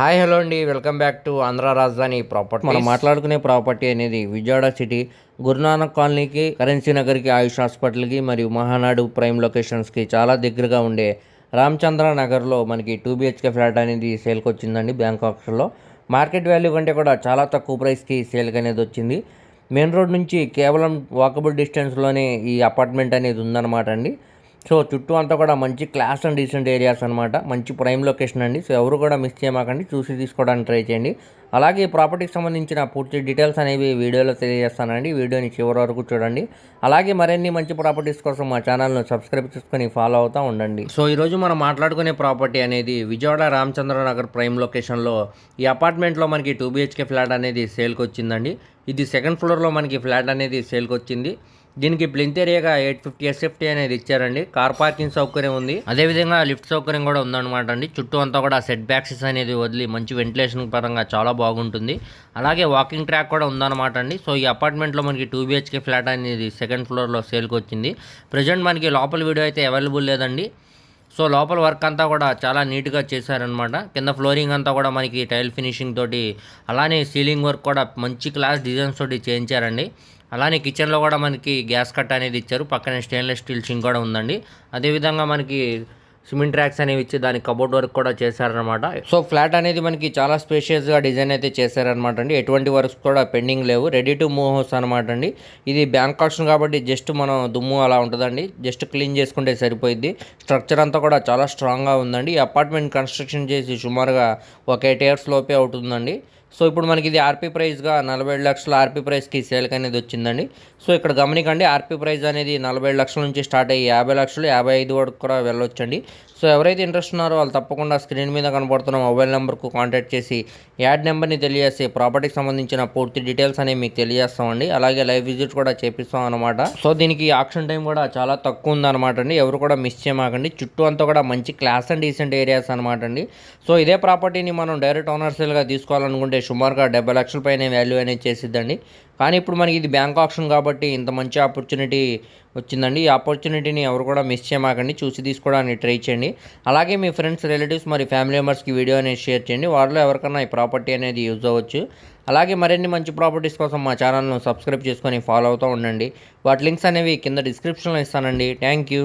Hi hello అండి. Welcome back to Andhra రాజధాని property మనం మాట్లాడుకునే ప్రాపర్టీ అనేది విజయవాడ సిటీ గురునానక్ కాలనీకి కరెన్సీ నగర్కి ఆయుష్ హాస్పిటల్కి మరియు మహానాడు ప్రైమ్ లొకేషన్స్కి చాలా దగ్గరగా ఉండే రామచంద్ర నగర్లో మనకి టూ బిహెచ్కే ఫ్లాట్ అనేది సేల్కి వచ్చిందండి బ్యాంకాక్స్లో మార్కెట్ వాల్యూ కంటే కూడా చాలా తక్కువ ప్రైస్కి సేల్కి అనేది వచ్చింది. మెయిన్ రోడ్ నుంచి కేవలం వాకబుల్ డిస్టెన్స్లోనే ఈ అపార్ట్మెంట్ అనేది ఉందన్నమాట అండి. సో చుట్టూ అంతా కూడా మంచి క్లాస్ అండ్ డీసెంట్ ఏరియాస్ అనమాట మంచి ప్రైమ్ లొకేషన్ అండి. సో ఎవరు కూడా మిస్ చేయమాకండి. చూసి తీసుకోవడానికి ట్రై చేయండి. అలాగే ఈ ప్రాపర్టీకి సంబంధించిన పూర్తి డీటెయిల్స్ అనేవి వీడియోలో తెలియజేస్తానండి. వీడియోని చివరి వరకు చూడండి. అలాగే మరిన్ని మంచి ప్రాపర్టీస్ కోసం మా ఛానల్ను సబ్స్క్రైబ్ చేసుకొని ఫాలో అవుతూ ఉండండి. సో ఈరోజు మనం మాట్లాడుకునే ప్రాపర్టీ అనేది విజయవాడ రామచంద్ర నగర్ ప్రైమ్ లొకేషన్లో ఈ అపార్ట్మెంట్లో మనకి టూ బిహెచ్కే ఫ్లాట్ అనేది సేల్కి వచ్చిందండి ఇది సెకండ్ ఫ్లోర్లో మనకి ఫ్లాట్ అనేది సేల్కి వచ్చింది దీనికి ప్లింత్ ఏరియాగా ఎయిట్ ఫిఫ్టీ ఎస్ఎఫ్టీ అనేది ఇచ్చారండి. కార్ పార్కింగ్ సౌకర్యం ఉంది. అదేవిధంగా లిఫ్ట్ సౌకర్యం కూడా ఉందన్నమాట అండి చుట్టూ అంతా కూడా సెట్ బ్యాక్సెస్ అనేది వదిలి మంచి వెంటిలేషన్ పరంగా చాలా బాగుంటుంది. అలాగే వాకింగ్ ట్రాక్ కూడా ఉందన్నమాట అండి సో ఈ అపార్ట్మెంట్లో మనకి టూ బిహెచ్కే ఫ్లాట్ అనేది సెకండ్ ఫ్లోర్లో సేల్కి వచ్చింది. ప్రజెంట్ మనకి లోపల వీడియో అయితే అవైలబుల్ లేదండి. సో లోపల వర్క్ అంతా కూడా చాలా నీట్గా చేశారనమాట కింద ఫ్లోరింగ్ అంతా కూడా మనకి టైల్ ఫినిషింగ్ తోటి అలానే సీలింగ్ వర్క్ కూడా మంచి క్లాస్ డిజైన్స్ తోటి చేయించారండి. అలానే కిచెన్లో కూడా మనకి గ్యాస్ కట్ అనేది ఇచ్చారు. పక్కనే స్టెయిన్లెస్ స్టీల్ సింక్ కూడా ఉందండి. అదేవిధంగా మనకి సిమెంట్ ట్రాక్స్ అనేవి ఇచ్చి దాని కబోర్డ్ వర్క్ కూడా చేశారనమాట సో ఫ్లాట్ అనేది మనకి చాలా స్పేషియస్గా డిజైన్ అయితే చేశారనమాట అండి. ఎటువంటి వర్క్స్ కూడా పెండింగ్ లేవు. రెడీ టు మూవ్ హౌస్ అనమాట అండి. ఇది బ్యాంక్ కాషన్ కాబట్టి జస్ట్ మనం దుమ్ము అలా ఉంటుందండి. జస్ట్ క్లీన్ చేసుకుంటే సరిపోయింది స్ట్రక్చర్ అంతా కూడా చాలా స్ట్రాంగ్గా ఉందండి. ఈ అపార్ట్మెంట్ కన్స్ట్రక్షన్ చేసి సుమారుగా ఒక ఎయిట్ ఇయర్స్ లోపే అవుతుందండి. సో ఇప్పుడు మనకి ఇది ఆర్పీ ప్రైస్గా నలభై ఏడు లక్షల ఆర్పీ ప్రైస్కి సేల్కి అనేది వచ్చిందండి. సో ఇక్కడ గమనికండి ఆర్పీ ప్రైస్ అనేది నలభై ఏడు లక్షల నుంచి స్టార్ట్ అయ్యి యాభై లక్షలు యాభై ఐదు వరకు కూడా వెళ్ళొచ్చండి. సో ఎవరైతే ఇంట్రెస్ట్ ఉన్నారో వాళ్ళు తప్పకుండా స్క్రీన్ మీద కనబడుతున్న మొబైల్ నెంబర్కు కాంటాక్ట్ చేసి యాడ్ నెంబర్ని తెలియజేసి ప్రాపర్టీకి సంబంధించిన పూర్తి డీటెయిల్స్ అనేవి మీకు తెలియజేస్తామండి. అలాగే లైవ్ విజిట్ కూడా చేపిస్తాం అనమాట సో దీనికి ఆక్షన్ టైం కూడా చాలా తక్కువ ఉందన్నమాట అండి. ఎవరు కూడా మిస్ చేయమాకండి. చుట్టూ అంతా కూడా మంచి క్లాస్ అండ్ డీసెంట్ ఏరియాస్ అనమాట అండి. సో ఇదే ప్రాపర్టీని మనం డైరెక్ట్ ఓనర్సీల్గా తీసుకోవాలనుకుంటే సుమారుగా డెబ్బై లక్షల పైన వాల్యూ అనేది చేసిద్దండి. కానీ ఇప్పుడు మనకి ఇది బ్యాంక్ ఆప్షన్ కాబట్టి ఇంత మంచి ఆపర్చునిటీ వచ్చిందండి. ఈ ఆపర్చునిటీని ఎవరు కూడా మిస్ చేయమాకండి. చూసి తీసుకోవడానికి ట్రై చేయండి. అలాగే మీ ఫ్రెండ్స్ రిలేటివ్స్ మరి ఫ్యామిలీ మెంబర్స్కి వీడియో అనేది షేర్ చేయండి. వారిలో ఎవరికైనా ఈ ప్రాపర్టీ అనేది యూజ్ అవ్వచ్చు. అలాగే మరిన్ని మంచి ప్రాపర్టీస్ కోసం మా ఛానల్ను సబ్స్క్రైబ్ చేసుకొని ఫాలో అవుతూ ఉండండి. వాటి లింక్స్ అనేవి కింద డిస్క్రిప్షన్లో ఇస్తానండి. Thank you.